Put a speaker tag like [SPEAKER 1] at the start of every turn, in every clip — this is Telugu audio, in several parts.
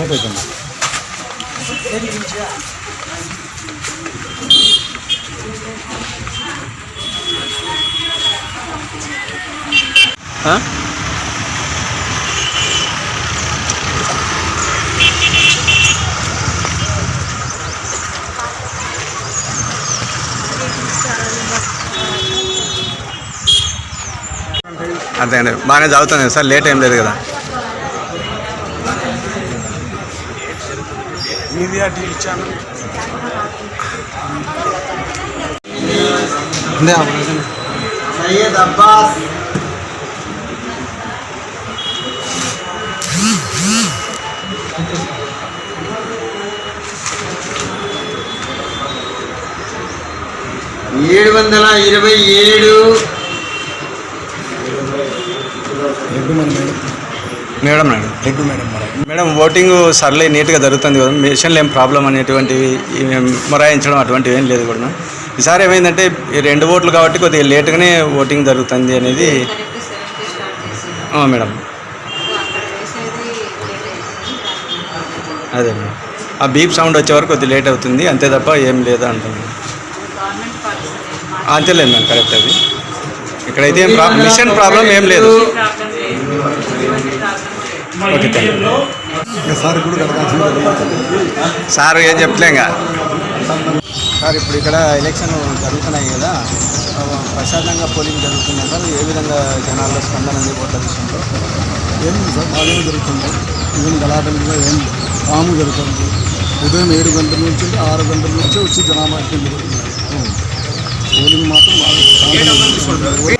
[SPEAKER 1] ना तो तुम अंत मैं चलता सर लेटे कदा
[SPEAKER 2] media TV channel.
[SPEAKER 3] Syed Abbas. ఏడు వందల ఇరవై ఏడు
[SPEAKER 1] madam madam
[SPEAKER 2] Reddy madam
[SPEAKER 1] madam voting సర్లే నీట్గా జరుగుతుంది కదా. మిషన్లో ఏం ప్రాబ్లం అనేటువంటివి మొరాయించడం అటువంటివి ఏం లేదు కూడా. ఈసారి ఏమైందంటే రెండు ఓట్లు కాబట్టి కొద్దిగా లేట్గానే ఓటింగ్ జరుగుతుంది అనేది. మేడం. అదే మేడం. ఆ బీప్ సౌండ్ వచ్చే వరకు కొద్దిగా లేట్ అవుతుంది. అంతే తప్ప ఏం లేదు అంటుంది అంతేలేదు మేడం కరెక్ట్ అది. ఇక్కడైతే మిషన్ ప్రాబ్లం ఏం లేదు.
[SPEAKER 2] సార్
[SPEAKER 1] ఏం చెప్పలేంగా సార్ ఇప్పుడు ఇక్కడ ఎలక్షన్ జరుగుతున్నాయి కదా ప్రశాంతంగా పోలింగ్ జరుగుతుంది సార్? ఏ విధంగా జనాల్లో స్పందన ఓట్ల విషయంలో?
[SPEAKER 2] ఏం సార్ బాగానే జరుగుతుంది. ఈవెన్ గలాటలుగా ఏం పాము జరుగుతుంది. ఉదయం ఏడు గంటల నుంచి ఆరు గంటల నుంచి వచ్చి జనాభా పోలింగ్ మాత్రం బాగా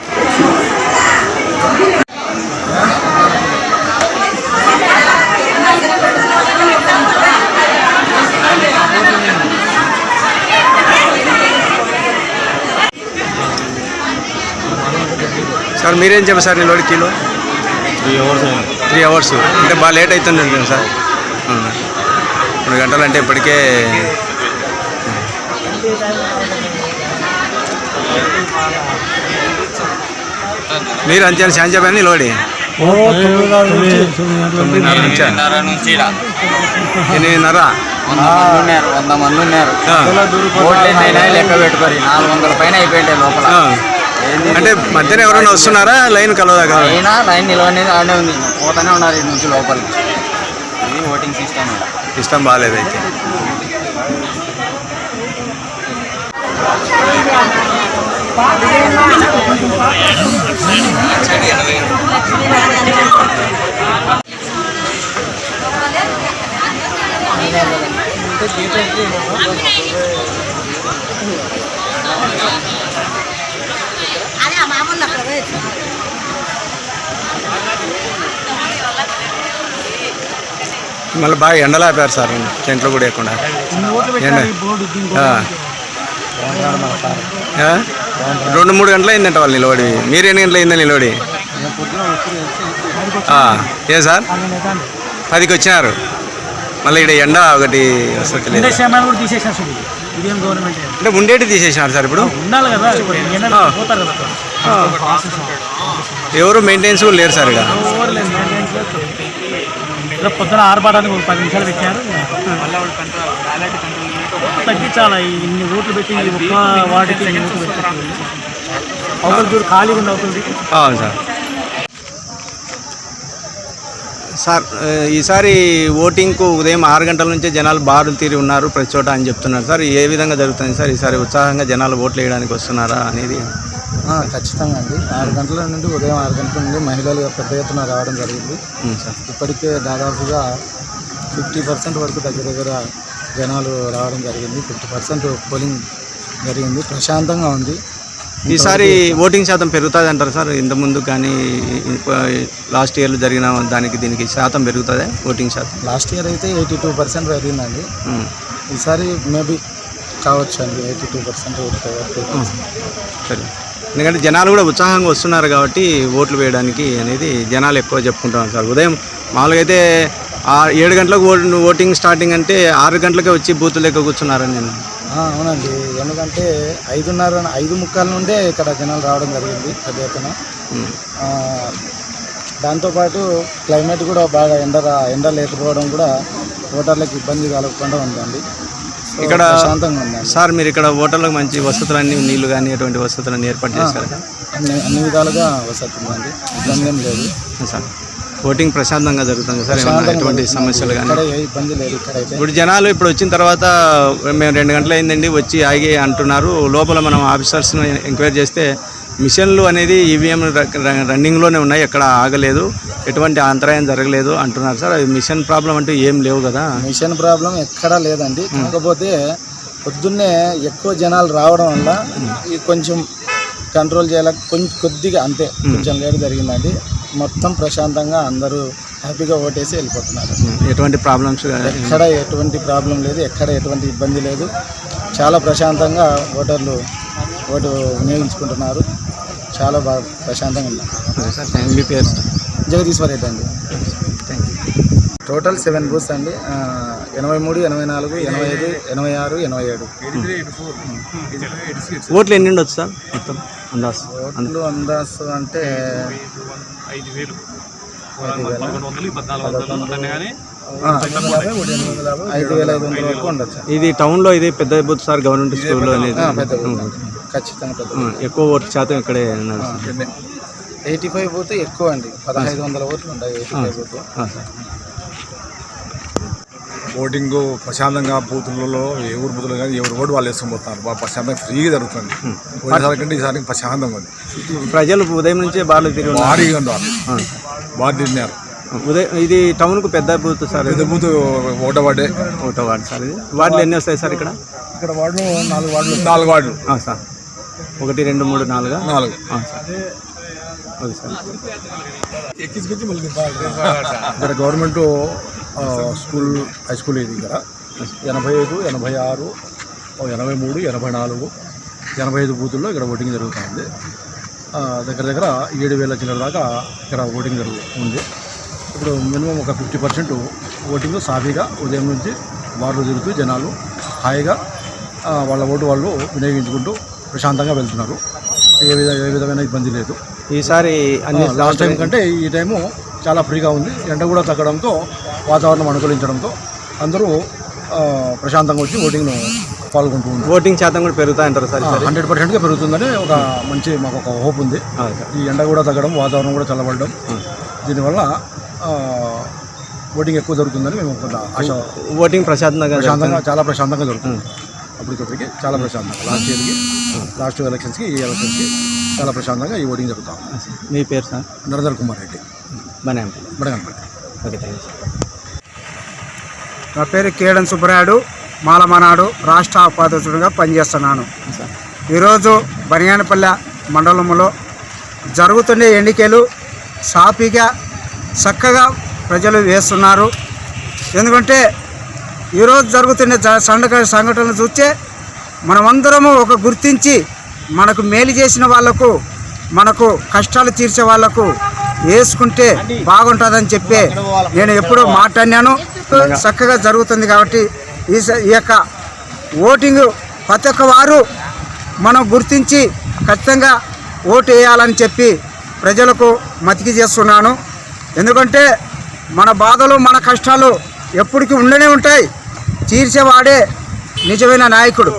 [SPEAKER 1] సార్ మీరేం చెప్పారు సార్ నిలబడి కిలో?
[SPEAKER 2] త్రీ అవర్స్
[SPEAKER 1] త్రీ అవర్స్ అంటే బాగా లేట్ అవుతుంది సార్. రెండు గంటలు అంటే ఇప్పటికే మీరు అంతే శాంతి నుంచా
[SPEAKER 3] నుంచి?
[SPEAKER 1] ఎనిమిదిన్నర?
[SPEAKER 3] వంద మంది ఉన్నారు లెక్క పెట్టుకోరు. నాలుగు వందల పైన అయిపోయింటాయి లోపల?
[SPEAKER 1] అంటే మధ్యన ఎవరైనా వస్తున్నారా? లైన్ కలవదా కదా?
[SPEAKER 3] అయినా లైన్ నిలవనేది ఆడే ఉంది. పోతానే ఉన్నారు ఇటు నుంచి లోపలికి. ఇది ఓటింగ్ సిస్టమ్
[SPEAKER 1] ఇష్టం బాగాలేదు అయితే
[SPEAKER 4] అదే
[SPEAKER 1] మళ్ళీ బాగా ఎండలు ఆపారు సార్ టెంట్లో కూడా. ఆ? రెండు మూడు గంటలు అయిందంట వాళ్ళు నిలబడి. మీరు ఎన్ని గంటలు అయిందా నిలబడి. ఏ సార్? పదికి వచ్చినారు. మళ్ళీ ఇక్కడ ఎండ ఒకటి వస్తుంది అంటే ఉండేటి తీసేసినారు సార్ ఇప్పుడు. ఎవరు మెయింటెనెన్స్ కూడా లేరు సార్ ఇక్కడ
[SPEAKER 5] ఇలా పొద్దున ఆరుపాటానికి ఒక పది నిమిషాలు పెట్టారు. తగ్గించాలి? ఇన్ని ఓట్లు పెట్టి ఒక్క వాటికి చూడు ఖాళీగా అవుతుంది
[SPEAKER 1] అవును సార్. సార్ ఈసారి ఓటింగ్కు ఉదయం ఆరు గంటల నుంచే జనాలు బారులు తీరి ఉన్నారు ప్రతి చోట అని చెప్తున్నారు సార్. ఏ విధంగా జరుగుతుంది సార్ ఈసారి ఉత్సాహంగా జనాలు ఓట్లు వేయడానికి వస్తున్నారా అనేది?
[SPEAKER 2] ఖచ్చితంగా అండి. ఆరు గంటల నుండి ఉదయం ఆరు గంటల నుండి మహిళలు పెద్ద ఎత్తున రావడం జరిగింది. ఇప్పటికే దాదాపుగా ఫిఫ్టీ పర్సెంట్ వరకు దగ్గర దగ్గర జనాలు రావడం జరిగింది. ఫిఫ్టీ పర్సెంట్ పోలింగ్ జరిగింది. ప్రశాంతంగా ఉంది.
[SPEAKER 1] ఈసారి ఓటింగ్ శాతం పెరుగుతుంది అంటారు సార్. ఇంత ముందు కానీ లాస్ట్ ఇయర్లో జరిగిన దానికి దీనికి శాతం పెరుగుతుందా ఓటింగ్ శాతం?
[SPEAKER 2] లాస్ట్ ఇయర్ అయితే ఎయిటీ టూ పర్సెంట్ పెరిగిందండి. ఈసారి మేబీ కావచ్చు అండి ఎయిటీ టూ పర్సెంట్
[SPEAKER 1] సరే. ఎందుకంటే జనాలు కూడా ఉత్సాహంగా వస్తున్నారు కాబట్టి ఓట్లు వేయడానికి అనేది జనాలు ఎక్కువ చెప్పుకుంటున్నారు సార్. ఉదయం మామూలుగా అయితే ఏడు గంటలకు ఓటింగ్ స్టార్టింగ్ అంటే ఆరు గంటలకే వచ్చి బూతులు లెక్క కూర్చున్నారని నేను.
[SPEAKER 2] అవునండి. ఎందుకంటే ఐదున్నర ఐదు ముక్కాల నుండే ఇక్కడ జనాలు రావడం జరిగింది పెద్ద ఎత్తున. దాంతోపాటు క్లైమేట్ కూడా బాగా ఎండ ఎండ లేకపోవడం కూడా ఓటర్లకు ఇబ్బంది కలగకుండా ఉందండి.
[SPEAKER 1] ఇక్కడ
[SPEAKER 2] ప్రశాంతంగా ఉందండి.
[SPEAKER 1] సార్ మీరు ఇక్కడ హోటల్లో మంచి వసతులన్నీ నీళ్ళు కానీ ఎటువంటి వసతులన్నీ ఏర్పాటు చేశారు?
[SPEAKER 2] అన్ని అన్ని విధాలుగా వసతి ఉందండి. ఇబ్బంది ఏం లేదు.
[SPEAKER 1] సార్. ఓటింగ్ ప్రశాంతంగా జరుగుతుంది సార్ ఏమన్నా ఎటువంటి సమస్యలు కానీ?
[SPEAKER 2] ఇక్కడ ఏ ఇబ్బంది లేదు ఇక్కడైతే.
[SPEAKER 1] ఇప్పుడు జనాలు ఇప్పుడు వచ్చిన తర్వాత మేము రెండు గంటలు అయిందండి వచ్చి ఆగి అంటున్నారు. లోపల మనం ఆఫీసర్స్ని ఎంక్వైరీ చేస్తే మిషన్లు అనేది ఈవీఎం రన్నింగ్లోనే ఉన్నాయి ఎక్కడ ఆగలేదు. ఎటువంటి అంతరాయం జరగలేదు అంటున్నారు సార్. అది మిషన్ ప్రాబ్లం అంటూ ఏం లేవు కదా.
[SPEAKER 2] మిషన్ ప్రాబ్లం ఎక్కడా లేదండి. కాకపోతే పొద్దున్నే ఎక్కువ జనాలు రావడం వల్ల ఈ కొంచెం కంట్రోల్ చేయాల కొంచెం కొద్దిగా అంతే. కొంచెం లేట్ జరిగిందండి. మొత్తం ప్రశాంతంగా అందరూ హ్యాపీగా ఓటేసి వెళ్ళిపోతున్నారు.
[SPEAKER 1] ఎటువంటి ప్రాబ్లమ్స్
[SPEAKER 2] ఎక్కడ ఎటువంటి ప్రాబ్లం లేదు ఎక్కడ ఎటువంటి ఇబ్బంది లేదు. చాలా ప్రశాంతంగా ఓటర్లు ఓటు వినియోగించుకుంటున్నారు. చాలా బాగా ప్రశాంతంగా
[SPEAKER 1] థ్యాంక్ మీ పేరు
[SPEAKER 2] జగదీశ్వర్ రెడ్డి అండి.
[SPEAKER 1] Thank you.
[SPEAKER 2] Total seven booths అండి. ఎనభై మూడు ఎనభై నాలుగు ఎనభై ఐదు ఎనభై ఆరు ఎనభై ఏడు.
[SPEAKER 1] ఓట్లు ఎన్ని ఉండొచ్చు సార్? మొత్తం అందాస్
[SPEAKER 2] ఓట్లు అందాసు అంటే ఐదు వేల. ఐదు వేల ఐదు వందల వరకు ఉండొచ్చు.
[SPEAKER 1] ఇది టౌన్లో ఇది పెద్ద బూత్ సార్ గవర్నమెంట్ స్కూల్లో అనేది.
[SPEAKER 2] ఖచ్చితంగా
[SPEAKER 1] ఎక్కువ ఓటు శాతం ఇక్కడే
[SPEAKER 2] ఎయిటీ ఫైవ్ బూత్ ఎక్కువ అండి. పదహైదు వందల ఓట్లు ఉంటాయి ఎయిటీ ఫైవ్
[SPEAKER 1] సార్.
[SPEAKER 6] ఓటింగ్ ప్రశాంతంగా బూతులలో ఏ ఊరు బూతులు కానీ ఎవరు ఓటు వాళ్ళు వేసుకొని పోతున్నారు బాగా ప్రశాంతంగా ఫ్రీగా జరుగుతుంది. పోయినసారి కంటే ఈసారి ప్రశాంతంగా ఉంది.
[SPEAKER 1] ప్రజలు ఉదయం నుంచే బాగా తిరిగి.
[SPEAKER 6] భారీగా ఉన్నారు
[SPEAKER 1] ఆ.
[SPEAKER 6] బాగా తిన్నారు
[SPEAKER 1] ఉదయం ఇది టౌన్కు పెద్ద బూత్ సార్ ఇది.
[SPEAKER 6] పెద్ద బూత్ ఓట
[SPEAKER 1] వార్డు. సార్ ఇది. వార్డులు ఎన్ని వస్తాయి సార్ ఇక్కడ?
[SPEAKER 2] ఇక్కడ వార్డు నాలుగు వార్డులు
[SPEAKER 6] నాలుగు వార్డులు.
[SPEAKER 1] ఆ, సార్. ఒకటి రెండు మూడు నాలుగా?
[SPEAKER 6] నాలుగు.
[SPEAKER 1] ఆ, సార్. Okay sir.
[SPEAKER 2] ఇక్కడ గవర్నమెంట్ స్కూల్ హై స్కూల్ ఇది ఇక్కడ. ఎనభై ఐదు ఎనభై ఆరు ఎనభై మూడు ఎనభై నాలుగు ఎనభై ఐదు బూతుల్లో ఇక్కడ ఓటింగ్ జరుగుతుంది. దగ్గర దగ్గర ఏడు వేల చిల్లర దాకా ఇక్కడ ఓటింగ్ జరుగుతుంది. ఇప్పుడు మినిమం ఒక ఫిఫ్టీ పర్సెంట్ ఓటింగ్ సాఫీగా ఉదయం నుంచి వార్డు తిరుగుతూ జనాలు హాయిగా వాళ్ళ ఓటు వాళ్ళు వినియోగించుకుంటూ ప్రశాంతంగా వెళ్తున్నారు. ఏ విధ ఏ విధమైన ఇబ్బంది లేదు.
[SPEAKER 1] ఈసారి అన్ని
[SPEAKER 2] లాస్ట్ టైం కంటే ఈ టైము చాలా ఫ్రీగా ఉంది. ఎండ కూడా తగ్గడంతో వాతావరణం అనుకూలించడంతో అందరూ ప్రశాంతంగా వచ్చి ఓటింగ్ను పాల్గొంటూ ఉన్నారు
[SPEAKER 1] ఓటింగ్ శాతం కూడా పెరుగుతాయంటారు సార్
[SPEAKER 2] హండ్రెడ్ పర్సెంట్గా పెరుగుతుందని ఒక మంచి మాకు ఒక హోప్ ఉంది. ఈ ఎండ కూడా తగ్గడం వాతావరణం కూడా చల్లబడడం. దీనివల్ల ఓటింగ్ ఎక్కువ జరుగుతుందని మేము కొంత ఆశ.
[SPEAKER 1] ఓటింగ్ ప్రశాంతంగా
[SPEAKER 2] ప్రశాంతంగా చాలా ప్రశాంతంగా జరుగుతుంది. అప్పటికప్పటికి చాలా ప్రశాంతంగా. లాస్ట్ ఇయర్కి లాస్ట్ ఎలక్షన్స్కి ఈ ఎలక్షన్స్కి చాలా ప్రశాంతంగా ఈ ఓటింగ్ జరుగుతాం
[SPEAKER 1] మీ పేరు సార్?
[SPEAKER 2] నరేంద్ర కుమార్ రెడ్డి.
[SPEAKER 1] బనే
[SPEAKER 2] బడగంపల్లి
[SPEAKER 1] ఓకే థ్యాంక్
[SPEAKER 7] నా పేరు కేడన్ సుబ్బరాయుడు మాలమనాడు రాష్ట్ర ఉపాధ్యక్షుడిగా పనిచేస్తున్నాను. ఈరోజు బనియానపల్లె మండలంలో జరుగుతున్న ఎన్నికలు సాఫీగా చక్కగా ప్రజలు వేస్తున్నారు. ఎందుకంటే ఈరోజు జరుగుతున్న సంఘటన సంఘటనలు చూస్తే మనమందరము ఒక గుర్తించి మనకు మేలు చేసిన వాళ్ళకు మనకు కష్టాలు తీర్చే వాళ్ళకు వేసుకుంటే బాగుంటుందని చెప్పి నేను ఎప్పుడూ మాట్లాడినాను. చక్కగా జరుగుతుంది కాబట్టి ఈ ఈ యొక్క ఓటింగ్ ప్రతి ఒక్క వారు మనం గుర్తించి ఖచ్చితంగా ఓటు వేయాలని చెప్పి ప్రజలకు మతికి చేస్తున్నాను. ఎందుకంటే మన బాధలు మన కష్టాలు ఎప్పటికీ ఉండనే ఉంటాయి. తీర్చేవాడే నిజమైన నాయకుడు.